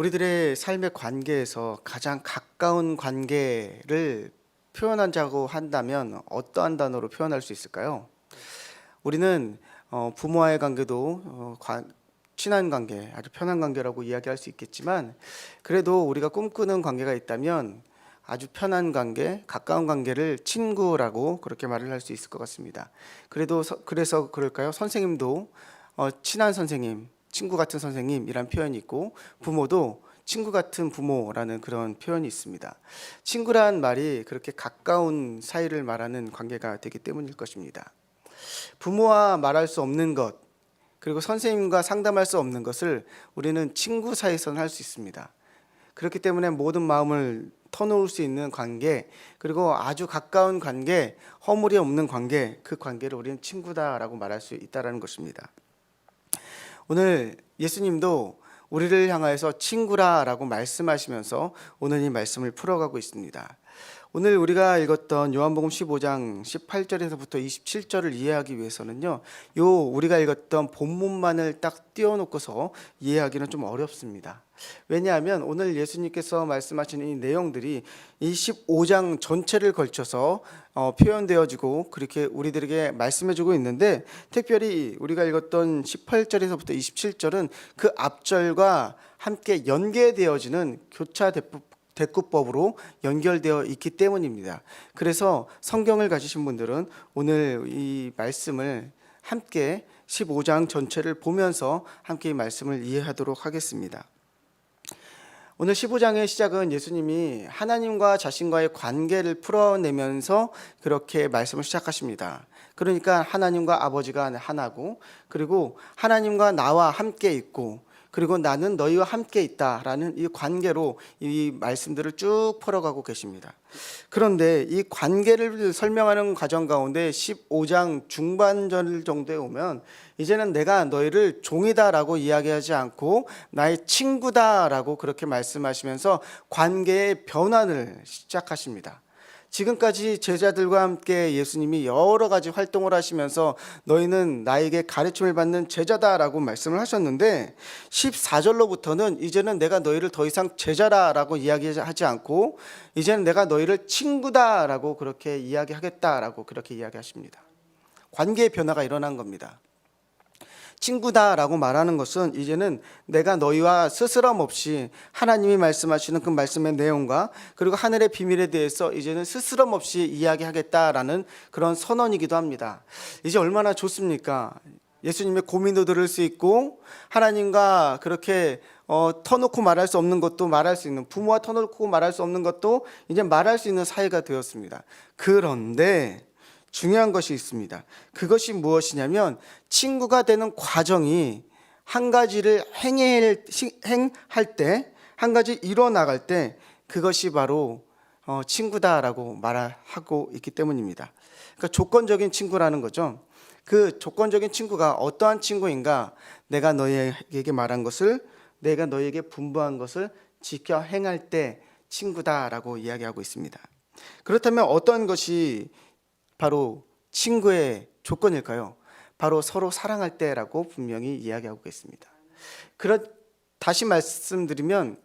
우리들의 삶의 관계에서 가장 가까운 관계를 표현하자고 한다면 어떠한 단어로 표현할 수 있을까요? 우리는 어, 부모와의 관계도 어, 관- 친한 관계, 아주 편한 관계라고 이야기할 수 있겠지만 그래도 우리가 꿈꾸는 관계가 있다면 아주 편한 관계, 가까운 관계를 친구라고 그렇게 말을 할 수 있을 것 같습니다. 그래도 서- 그래서 그럴까요? 선생님도 어, 친한 선생님, 친구 같은 선생님이란 표현이 있고 부모도 친구 같은 부모라는 그런 표현이 있습니다. 친구란 말이 그렇게 가까운 사이를 말하는 관계가 되기 때문일 것입니다. 부모와 말할 수 없는 것, 그리고 선생님과 상담할 수 없는 것을 우리는 친구 사이에서는 할수 있습니다. 그렇기 때문에 모든 마음을 터놓을 수 있는 관계, 그리고 아주 가까운 관계, 허물이 없는 관계, 그 관계를 우리는 친구다라고 말할 수 있다라는 것입니다. 오늘 예수님도 우리를 향하여서 친구라라고 말씀하시면서 오늘 이 말씀을 풀어가고 있습니다. 오늘 우리가 읽었던 요한복음 15장 18절에서부터 27절을 이해하기 위해서는요. 요 우리가 읽었던 본문만을 딱 띄워놓고서 이해하기는 좀 어렵습니다. 왜냐하면 오늘 예수님께서 말씀하신 이 내용들이 이 15장 전체를 걸쳐서 어, 표현되어지고 그렇게 우리들에게 말씀해주고 있는데 특별히 우리가 읽었던 18절에서부터 27절은 그 앞절과 함께 연계되어지는 교차 대법 대꾸법으로 연결되어 있기 때문입니다. 그래서 성경을 가지신 분들은 오늘 이 말씀을 함께 15장 전체를 보면서 함께 이 말씀을 이해하도록 하겠습니다. 오늘 15장의 시작은 예수님이 하나님과 자신과의 관계를 풀어내면서 그렇게 말씀을 시작하십니다. 그러니까 하나님과 아버지가 하나고 그리고 하나님과 나와 함께 있고 그리고 나는 너희와 함께 있다라는 이 관계로 이 말씀들을 쭉 풀어가고 계십니다. 그런데 이 관계를 설명하는 과정 가운데 15장 중반절 정도에 오면 이제는 내가 너희를 종이다라고 이야기하지 않고 나의 친구다라고 그렇게 말씀하시면서 관계의 변환을 시작하십니다. 지금까지 제자들과 함께 예수님이 여러 가지 활동을 하시면서 너희는 나에게 가르침을 받는 제자다라고 말씀을 하셨는데 14절로부터는 이제는 내가 너희를 더 이상 제자라라고 이야기하지 않고 이제는 내가 너희를 친구다라고 그렇게 이야기하겠다라고 그렇게 이야기하십니다. 관계의 변화가 일어난 겁니다. 친구다라고 말하는 것은 이제는 내가 너희와 스스럼 없이 하나님이 말씀하시는 그 말씀의 내용과 그리고 하늘의 비밀에 대해서 이제는 스스럼 없이 이야기하겠다라는 그런 선언이기도 합니다. 이제 얼마나 좋습니까? 예수님의 고민도 들을 수 있고 하나님과 그렇게 어, 터놓고 말할 수 없는 것도 말할 수 있는 부모와 터놓고 말할 수 없는 것도 이제 말할 수 있는 사이가 되었습니다. 그런데 중요한 것이 있습니다. 그것이 무엇이냐면 친구가 되는 과정이 한 가지를 행할, 때, 한 가지 이뤄 나갈 때 그것이 바로 어, 친구다라고 말하고 있기 때문입니다. 그러니까 조건적인 친구라는 거죠. 그 조건적인 친구가 어떠한 친구인가? 내가 너희에게 말한 것을 내가 너희에게 분부한 것을 지켜 행할 때 친구다라고 이야기하고 있습니다. 그렇다면 어떤 것이 바로 친구의 조건일까요? 바로 서로 사랑할 때라고 분명히 이야기하고 있습니다. 그렇 다시 말씀드리면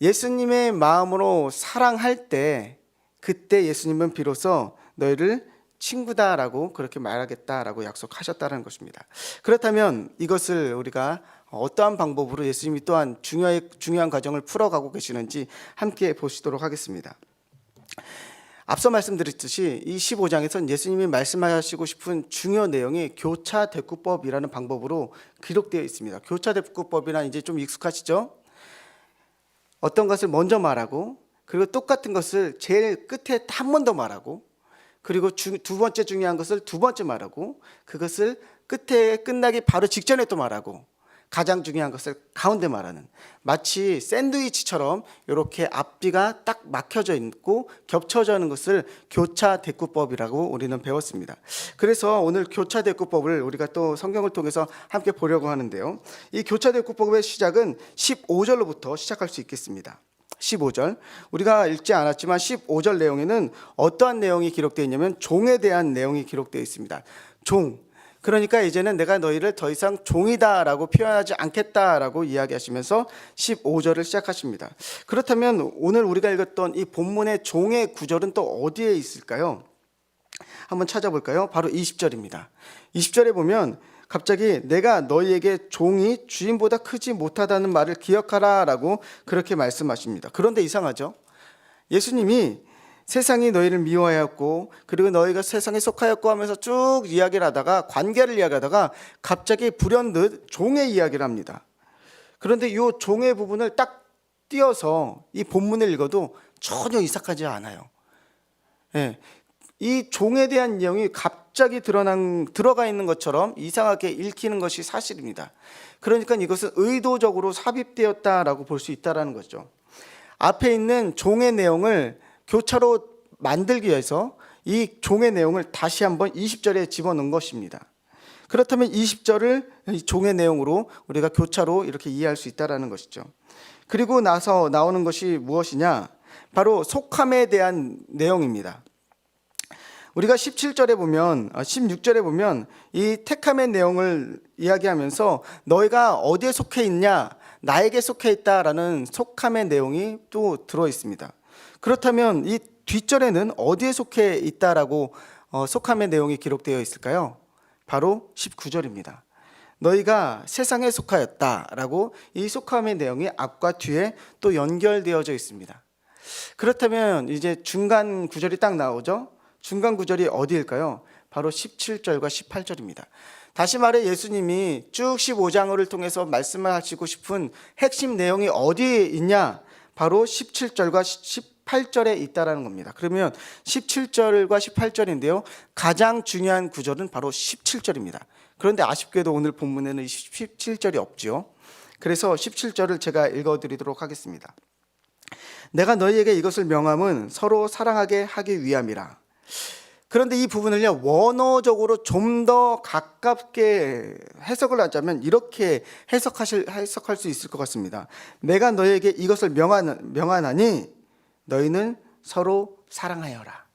예수님의 마음으로 사랑할 때 그때 예수님은 비로소 너희를 친구다라고 그렇게 말하겠다라고 약속하셨다는 것입니다. 그렇다면 이것을 우리가 어떠한 방법으로 예수님이 또한 중요한 중요한 과정을 풀어가고 계시는지 함께 보시도록 하겠습니다. 앞서 말씀드렸듯이 이 15장에선 예수님이 말씀하시고 싶은 중요 내용이 교차 대꾸법이라는 방법으로 기록되어 있습니다. 교차 대꾸법이란 이제 좀 익숙하시죠? 어떤 것을 먼저 말하고 그리고 똑같은 것을 제일 끝에 한 번 더 말하고 그리고 주, 두 번째 중요한 것을 두 번째 말하고 그것을 끝에 끝나기 바로 직전에 또 말하고 가장 중요한 것을 가운데 말하는 마치 샌드위치처럼 이렇게 앞뒤가 딱 막혀져 있고 겹쳐져 있는 것을 교차 대꾸법이라고 우리는 배웠습니다. 그래서 오늘 교차 대꾸법을 우리가 또 성경을 통해서 함께 보려고 하는데요. 이 교차 대꾸법의 시작은 15절로부터 시작할 수 있겠습니다. 15절. 우리가 읽지 않았지만 15절 내용에는 어떠한 내용이 기록되어 있냐면 종에 대한 내용이 기록되어 있습니다. 종. 그러니까 이제는 내가 너희를 더 이상 종이다라고 표현하지 않겠다라고 이야기하시면서 15절을 시작하십니다. 그렇다면 오늘 우리가 읽었던 이 본문의 종의 구절은 또 어디에 있을까요? 한번 찾아볼까요? 바로 20절입니다. 20절에 보면 갑자기 내가 너희에게 종이 주인보다 크지 못하다는 말을 기억하라 라고 그렇게 말씀하십니다. 그런데 이상하죠? 예수님이 세상이 너희를 미워하였고 그리고 너희가 세상에 속하였고 하면서 쭉 이야기를 하다가 관계를 이야기하다가 갑자기 불현듯 종의 이야기를 합니다. 그런데 이 종의 부분을 딱 띄어서 이 본문을 읽어도 전혀 이삭하지 않아요. 예. 이 종에 대한 내용이 갑자기 드러난 들어가 있는 것처럼 이상하게 읽히는 것이 사실입니다. 그러니까 이것은 의도적으로 삽입되었다라고 볼 수 있다라는 거죠. 앞에 있는 종의 내용을 교차로 만들기 위해서 이 종의 내용을 다시 한번 20절에 집어넣은 것입니다. 그렇다면 20절을 이 종의 내용으로 우리가 교차로 이렇게 이해할 수 있다라는 것이죠. 그리고 나서 나오는 것이 무엇이냐? 바로 속함에 대한 내용입니다. 우리가 17절에 보면 아, 16절에 보면 이 택함의 내용을 이야기하면서 너희가 어디에 속해 있냐? 나에게 속해 있다라는 속함의 내용이 또 들어 있습니다. 그렇다면 이 뒷절에는 어디에 속해 있다라고 어, 속함의 내용이 기록되어 있을까요? 바로 19절입니다. 너희가 세상에 속하였다라고 이 속함의 내용이 앞과 뒤에 또 연결되어져 있습니다. 그렇다면 이제 중간 구절이 딱 나오죠? 중간 구절이 어디일까요? 바로 17절과 18절입니다. 다시 말해 예수님이 쭉 15장을 통해서 말씀하시고 싶은 핵심 내용이 어디에 있냐? 바로 17절과 18절에 있다라는 겁니다. 그러면 17절과 18절인데요. 가장 중요한 구절은 바로 17절입니다. 그런데 아쉽게도 오늘 본문에는 17절이 없죠. 그래서 17절을 제가 읽어 드리도록 하겠습니다. 내가 너희에게 이것을 명함은 서로 사랑하게 하기 위함이라. 그런데 이 부분을요 원어적으로 좀 더 가깝게 해석을 하자면 이렇게 해석하실 해석할 수 있을 것 같습니다. 내가 너희에게 이것을 명한 명하나니 너희는 서로 사랑하여라.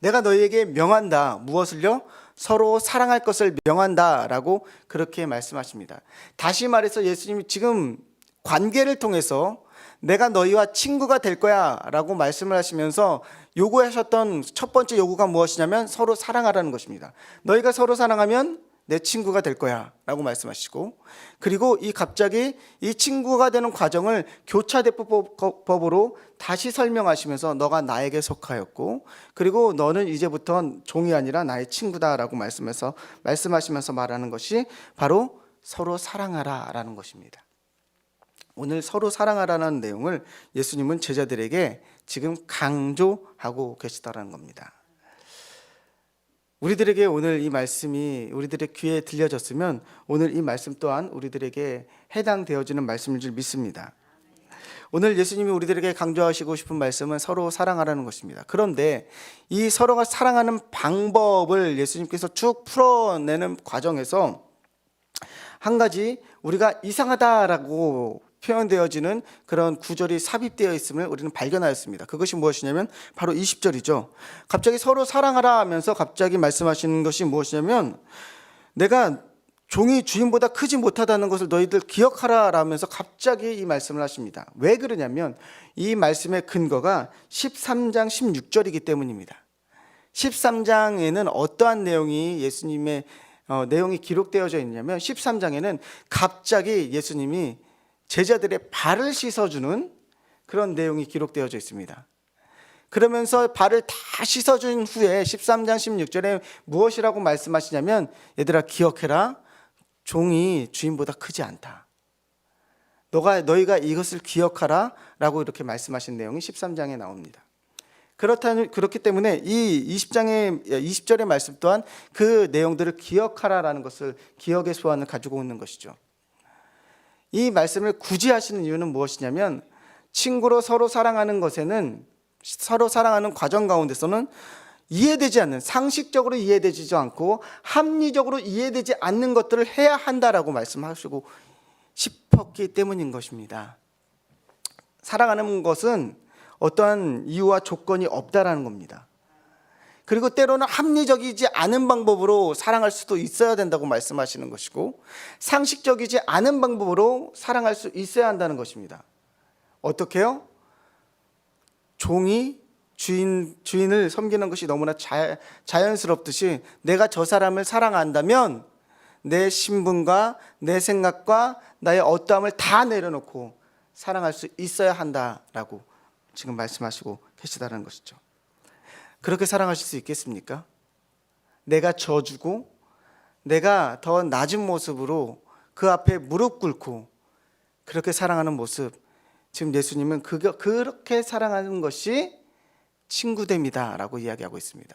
내가 너희에게 명한다. 무엇을요? 서로 사랑할 것을 명한다 라고 그렇게 말씀하십니다. 다시 말해서 예수님이 지금 관계를 통해서 내가 너희와 친구가 될 거야 라고 말씀을 하시면서 요구하셨던 첫 번째 요구가 무엇이냐면 서로 사랑하라는 것입니다. 너희가 서로 사랑하면 내 친구가 될 거야 라고 말씀하시고 그리고 이 갑자기 이 친구가 되는 과정을 교차대법으로 다시 설명하시면서 너가 나에게 속하였고 그리고 너는 이제부터 종이 아니라 나의 친구다 라고 말씀해서 말씀하시면서 말하는 것이 바로 서로 사랑하라 라는 것입니다. 오늘 서로 사랑하라는 내용을 예수님은 제자들에게 지금 강조하고 계시다라는 겁니다. 우리들에게 오늘 이 말씀이 우리들의 귀에 들려졌으면 오늘 이 말씀 또한 우리들에게 해당되어지는 말씀인 줄 믿습니다. 오늘 예수님이 우리들에게 강조하시고 싶은 말씀은 서로 사랑하라는 것입니다. 그런데 이 서로가 사랑하는 방법을 예수님께서 쭉 풀어내는 과정에서 한 가지 우리가 이상하다라고 표현되어지는 그런 구절이 삽입되어 있음을 우리는 발견하였습니다. 그것이 무엇이냐면 바로 20절이죠. 갑자기 서로 사랑하라 하면서 갑자기 말씀하시는 것이 무엇이냐면 내가 종이 주인보다 크지 못하다는 것을 너희들 기억하라 라면서 갑자기 이 말씀을 하십니다. 왜 그러냐면 이 말씀의 근거가 13장 16절이기 때문입니다. 13장에는 어떠한 내용이 예수님의 어, 내용이 기록되어져 있냐면 13장에는 갑자기 예수님이 제자들의 발을 씻어주는 그런 내용이 기록되어져 있습니다. 그러면서 발을 다 씻어준 후에 13장 16절에 무엇이라고 말씀하시냐면 얘들아 기억해라 종이 주인보다 크지 않다. 너가 너희가 이것을 기억하라라고 이렇게 말씀하신 내용이 13장에 나옵니다. 그렇다 그렇기 때문에 이 20장의 20절의 말씀 또한 그 내용들을 기억하라라는 것을 기억의 소원을 가지고 있는 것이죠. 이 말씀을 굳이 하시는 이유는 무엇이냐면 친구로 서로 사랑하는 것에는 서로 사랑하는 과정 가운데서는 이해되지 않는 상식적으로 이해되지 않고 합리적으로 이해되지 않는 것들을 해야 한다라고 말씀하시고 싶었기 때문인 것입니다. 사랑하는 것은 어떠한 이유와 조건이 없다라는 겁니다. 그리고 때로는 합리적이지 않은 방법으로 사랑할 수도 있어야 된다고 말씀하시는 것이고 상식적이지 않은 방법으로 사랑할 수 있어야 한다는 것입니다. 어떻게요? 종이 주인 주인을 섬기는 것이 너무나 자, 자연스럽듯이 내가 저 사람을 사랑한다면 내 신분과 내 생각과 나의 어떠함을 다 내려놓고 사랑할 수 있어야 한다라고 지금 말씀하시고 계시다는 것이죠. 그렇게 사랑하실 수 있겠습니까? 내가 져주고 내가 더 낮은 모습으로 그 앞에 무릎 꿇고 그렇게 사랑하는 모습 지금 예수님은 그거, 그렇게 사랑하는 것이 친구됨이다라고 이야기하고 있습니다.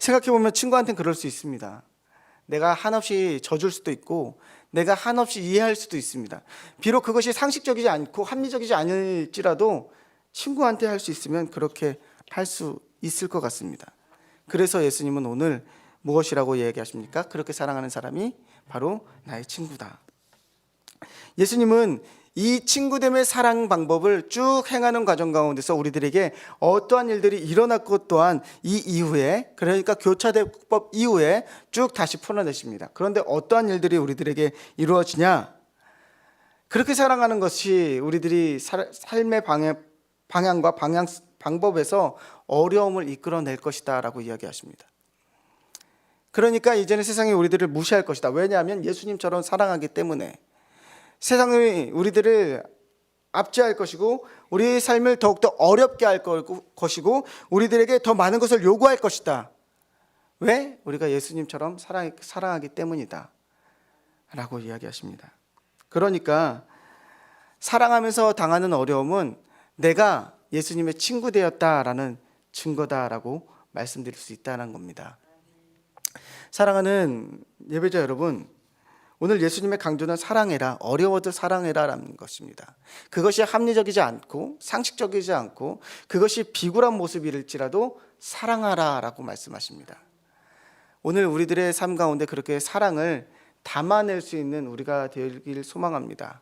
생각해 보면 친구한테는 그럴 수 있습니다. 내가 한없이 져줄 수도 있고 내가 한없이 이해할 수도 있습니다. 비록 그것이 상식적이지 않고 합리적이지 않을지라도 친구한테 할 수 있으면 그렇게 할 수 있을 것 같습니다. 그래서 예수님은 오늘 무엇이라고 이야기하십니까? 그렇게 사랑하는 사람이 바로 나의 친구다. 예수님은 이 친구됨의 사랑 방법을 쭉 행하는 과정 가운데서 우리들에게 어떠한 일들이 일어났고 또한 이 이후에 그러니까 교차대법 이후에 쭉 다시 풀어내십니다. 그런데 어떠한 일들이 우리들에게 이루어지냐? 그렇게 사랑하는 것이 우리들이 살- 삶의 방향, 방향과 방향 방법에서 어려움을 이끌어낼 것이다 라고 이야기하십니다. 그러니까 이제는 세상이 우리들을 무시할 것이다. 왜냐하면 예수님처럼 사랑하기 때문에 세상이 우리들을 압제할 것이고 우리의 삶을 더욱더 어렵게 할 거- 것이고 우리들에게 더 많은 것을 요구할 것이다. 왜? 우리가 예수님처럼 사랑, 사랑하기 때문이다. 라고 이야기하십니다. 그러니까 사랑하면서 당하는 어려움은 내가 예수님의 친구 되었다라는 증거다라고 말씀드릴 수 있다는 겁니다. 사랑하는 예배자 여러분, 오늘 예수님의 강조는 사랑해라, 어려워도 사랑해라라는 것입니다. 그것이 합리적이지 않고 상식적이지 않고 그것이 비굴한 모습일지라도 사랑하라라고 말씀하십니다. 오늘 우리들의 삶 가운데 그렇게 사랑을 담아낼 수 있는 우리가 되길 소망합니다.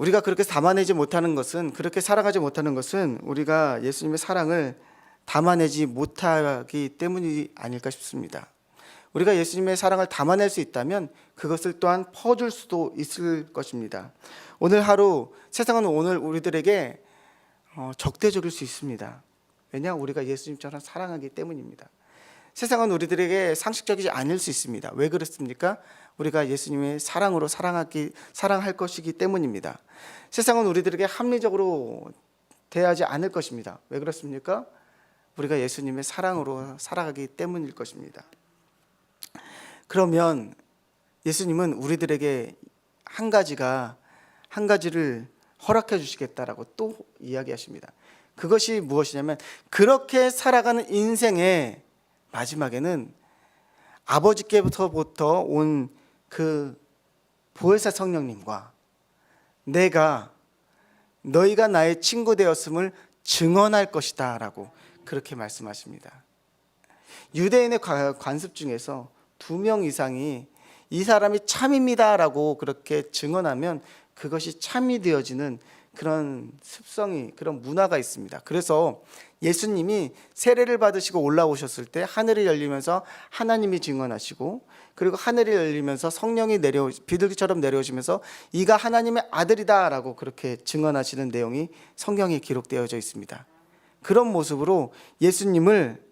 우리가 그렇게 담아내지 못하는 것은 그렇게 살아가지 못하는 것은 우리가 예수님의 사랑을 담아내지 못하기 때문이 아닐까 싶습니다. 우리가 예수님의 사랑을 담아낼 수 있다면 그것을 또한 퍼줄 수도 있을 것입니다. 오늘 하루 세상은 오늘 우리들에게 어, 적대적일 수 있습니다. 왜냐 우리가 예수님처럼 사랑하기 때문입니다. 세상은 우리들에게 상식적이지 않을 수 있습니다. 왜 그렇습니까? 우리가 예수님의 사랑으로 사랑하기 사랑할 것이기 때문입니다. 세상은 우리들에게 합리적으로 대하지 않을 것입니다. 왜 그렇습니까? 우리가 예수님의 사랑으로 살아가기 때문일 것입니다. 그러면 예수님은 우리들에게 한 가지가 한 가지를 허락해 주시겠다라고 또 이야기하십니다. 그것이 무엇이냐면 그렇게 살아가는 인생의 마지막에는 아버지께부터부터 온 그 보혜사 성령님과 내가 너희가 나의 친구 되었음을 증언할 것이다 라고 그렇게 말씀하십니다. 유대인의 관- 관습 중에서 두 명 이상이 이 사람이 참입니다 라고 그렇게 증언하면 그것이 참이 되어지는 그런 습성이 그런 문화가 있습니다. 그래서 예수님이 세례를 받으시고 올라오셨을 때 하늘이 열리면서 하나님이 증언하시고 그리고 하늘이 열리면서 성령이 내려 비둘기처럼 내려오시면서 이가 하나님의 아들이다라고 그렇게 증언하시는 내용이 성경에 기록되어져 있습니다. 그런 모습으로 예수님을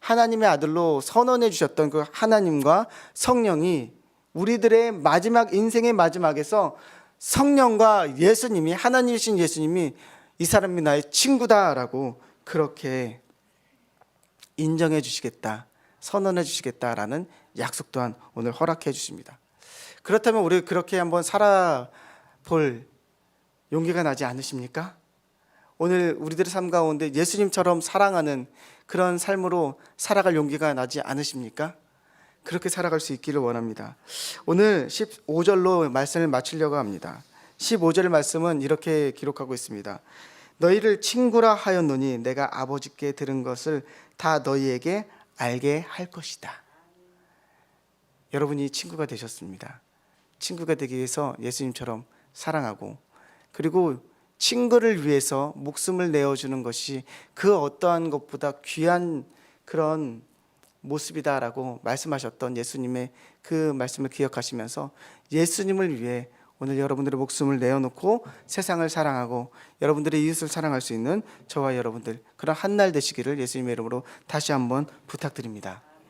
하나님의 아들로 선언해 주셨던 그 하나님과 성령이 우리들의 마지막 인생의 마지막에서 성령과 예수님이 하나님이신 예수님이 이 사람이 나의 친구다라고 그렇게 인정해 주시겠다, 선언해 주시겠다라는 약속 또한 오늘 허락해 주십니다. 그렇다면 우리 그렇게 한번 살아볼 용기가 나지 않으십니까? 오늘 우리들의 삶 가운데 예수님처럼 사랑하는 그런 삶으로 살아갈 용기가 나지 않으십니까? 그렇게 살아갈 수 있기를 원합니다. 오늘 15절로 말씀을 마치려고 합니다. 15절 말씀은 이렇게 기록하고 있습니다. 너희를 친구라 하였노니 내가 아버지께 들은 것을 다 너희에게 알게 할 것이다. 여러분이 친구가 되셨습니다. 친구가 되기 위해서 예수님처럼 사랑하고 그리고 친구를 위해서 목숨을 내어주는 것이 그 어떠한 것보다 귀한 그런 모습이다라고 말씀하셨던 예수님의 그 말씀을 기억하시면서 예수님을 위해 오늘 여러분들의 목숨을 내어놓고 세상을 사랑하고 여러분들의 이웃을 사랑할 수 있는 저와 여러분들 그런 한 날 되시기를 예수님의 이름으로 다시 한번 부탁드립니다.